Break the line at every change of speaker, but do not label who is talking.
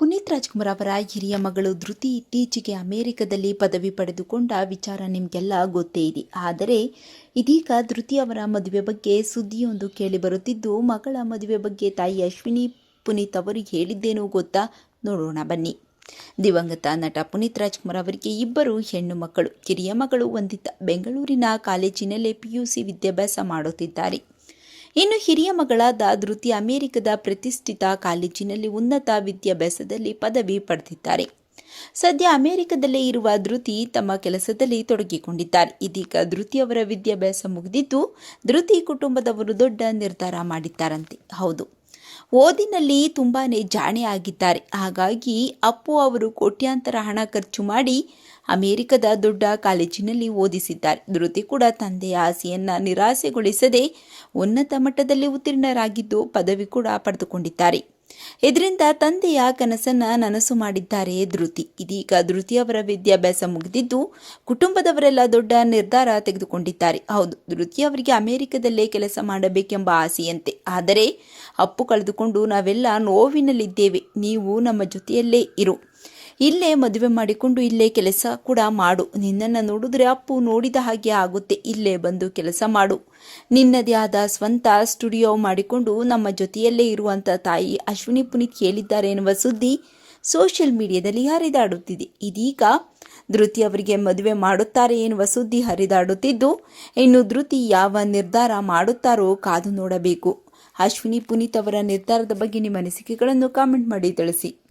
ಪುನೀತ್ ರಾಜ್ಕುಮಾರ್ ಅವರ ಹಿರಿಯ ಮಗಳು ಧೃತಿ ಇತ್ತೀಚೆಗೆ ಅಮೆರಿಕದಲ್ಲಿ ಪದವಿ ಪಡೆದುಕೊಂಡ ವಿಚಾರ ನಿಮಗೆಲ್ಲ ಗೊತ್ತೇ ಇದೆ. ಆದರೆ ಇದೀಗ ಧೃತಿ ಅವರ ಮದುವೆ ಬಗ್ಗೆ ಸುದ್ದಿಯೊಂದು ಕೇಳಿಬರುತ್ತಿದ್ದು ಮಗಳ ಮದುವೆ ಬಗ್ಗೆ ತಾಯಿ ಅಶ್ವಿನಿ ಪುನೀತ್ ಅವರಿಗೆ ಹೇಳಿದ್ದೇನೋ ಗೊತ್ತಾ? ನೋಡೋಣ ಬನ್ನಿ. ದಿವಂಗತ ನಟ ಪುನೀತ್ ರಾಜ್ಕುಮಾರ್ ಅವರಿಗೆ ಇಬ್ಬರು ಹೆಣ್ಣು ಮಕ್ಕಳು. ಕಿರಿಯ ಮಗಳು ಹೊಂದಿದ್ದ ಬೆಂಗಳೂರಿನ ಕಾಲೇಜಿನಲ್ಲೇ ಪಿಯುಸಿ ವಿದ್ಯಾಭ್ಯಾಸ ಮಾಡುತ್ತಿದ್ದಾರೆ. ಇನ್ನು ಹಿರಿಯ ಮಗಳಾದ ಧೃತಿ ಅಮೆರಿಕದ ಪ್ರತಿಷ್ಠಿತ ಕಾಲೇಜಿನಲ್ಲಿ ಉನ್ನತ ವಿದ್ಯಾಭ್ಯಾಸದಲ್ಲಿ ಪದವಿ ಪಡೆದಿದ್ದಾರೆ. ಸದ್ಯ ಅಮೆರಿಕದಲ್ಲೇ ಇರುವ ಧೃತಿ ತಮ್ಮ ಕೆಲಸದಲ್ಲಿ ತೊಡಗಿಕೊಂಡಿದ್ದಾರೆ. ಇದೀಗ ಧೃತಿ ಅವರ ವಿದ್ಯಾಭ್ಯಾಸ ಮುಗಿದಿದ್ದು, ಧೃತಿ ಕುಟುಂಬದವರು ದೊಡ್ಡ ನಿರ್ಧಾರ ಮಾಡಿದ್ದಾರಂತೆ. ಹೌದು. ಓದಿನಲ್ಲಿ ತುಂಬಾ ಜಾಣೆ ಆಗಿದ್ದಾರೆ. ಹಾಗಾಗಿ ಅಪ್ಪು ಅವರು ಕೋಟ್ಯಾಂತರ ಹಣ ಖರ್ಚು ಮಾಡಿ ಅಮೆರಿಕದ ದೊಡ್ಡ ಕಾಲೇಜಿನಲ್ಲಿ ಓದಿಸಿದ್ದಾರೆ. ಧೃತಿ ಕೂಡ ತಂದೆಯ ಆಸೆಯನ್ನು ನಿರಾಸೆಗೊಳಿಸದೆ ಉನ್ನತ ಮಟ್ಟದಲ್ಲಿ ಉತ್ತೀರ್ಣರಾಗಿದ್ದು ಪದವಿ ಕೂಡ ಪಡೆದುಕೊಂಡಿದ್ದಾರೆ. ಇದರಿಂದ ತಂದೆಯ ಕನಸನ್ನ ನನಸು ಮಾಡಿದ್ದಾರೆ ಧೃತಿ. ಇದೀಗ ಧೃತಿಯವರ ವಿದ್ಯಾಭ್ಯಾಸ ಮುಗಿದಿದ್ದು, ಕುಟುಂಬದವರೆಲ್ಲ ದೊಡ್ಡ ನಿರ್ಧಾರ ತೆಗೆದುಕೊಂಡಿದ್ದಾರೆ. ಹೌದು, ಧೃತಿ ಅವರಿಗೆ ಅಮೆರಿಕದಲ್ಲೇ ಕೆಲಸ ಮಾಡಬೇಕೆಂಬ ಆಸೆಯಂತೆ. ಆದರೆ, ಅಪ್ಪು ಕಳೆದುಕೊಂಡು ನಾವೆಲ್ಲ ನೋವಿನಲ್ಲಿದ್ದೇವೆ. ನೀವು ನಮ್ಮ ಜೊತೆಯಲ್ಲೇ ಇರು. ಇಲ್ಲೇ ಮದುವೆ ಮಾಡಿಕೊಂಡು ಇಲ್ಲೇ ಕೆಲಸ ಕೂಡ ಮಾಡು. ನಿನ್ನನ್ನು ನೋಡಿದ್ರೆ ಅಪ್ಪು ನೋಡಿದ ಹಾಗೆ ಆಗುತ್ತೆ. ಇಲ್ಲೇ ಬಂದು ಕೆಲಸ ಮಾಡು. ನಿನ್ನದೇ ಆದ ಸ್ವಂತ ಸ್ಟುಡಿಯೋ ಮಾಡಿಕೊಂಡು ನಮ್ಮ ಜೊತೆಯಲ್ಲೇ ಇರುವಂಥ ತಾಯಿ ಅಶ್ವಿನಿ ಪುನೀತ್ ಹೇಳಿದ್ದಾರೆ ಎನ್ನುವ ಸುದ್ದಿ ಸೋಷಿಯಲ್ ಮೀಡಿಯಾದಲ್ಲಿ ಹರಿದಾಡುತ್ತಿದೆ. ಇದೀಗ ಧೃತಿ ಅವರಿಗೆ ಮದುವೆ ಮಾಡುತ್ತಾರೆ ಎನ್ನುವ ಸುದ್ದಿ ಹರಿದಾಡುತ್ತಿದ್ದು, ಇನ್ನು ಧೃತಿ ಯಾವ ನಿರ್ಧಾರ ಮಾಡುತ್ತಾರೋ ಕಾದು ನೋಡಬೇಕು. ಅಶ್ವಿನಿ ಪುನೀತ್ ಅವರ ನಿರ್ಧಾರದ ಬಗ್ಗೆ ನಿಮ್ಮ ಅನಿಸಿಕೆಗಳನ್ನು ಕಾಮೆಂಟ್ ಮಾಡಿ ತಿಳಿಸಿ.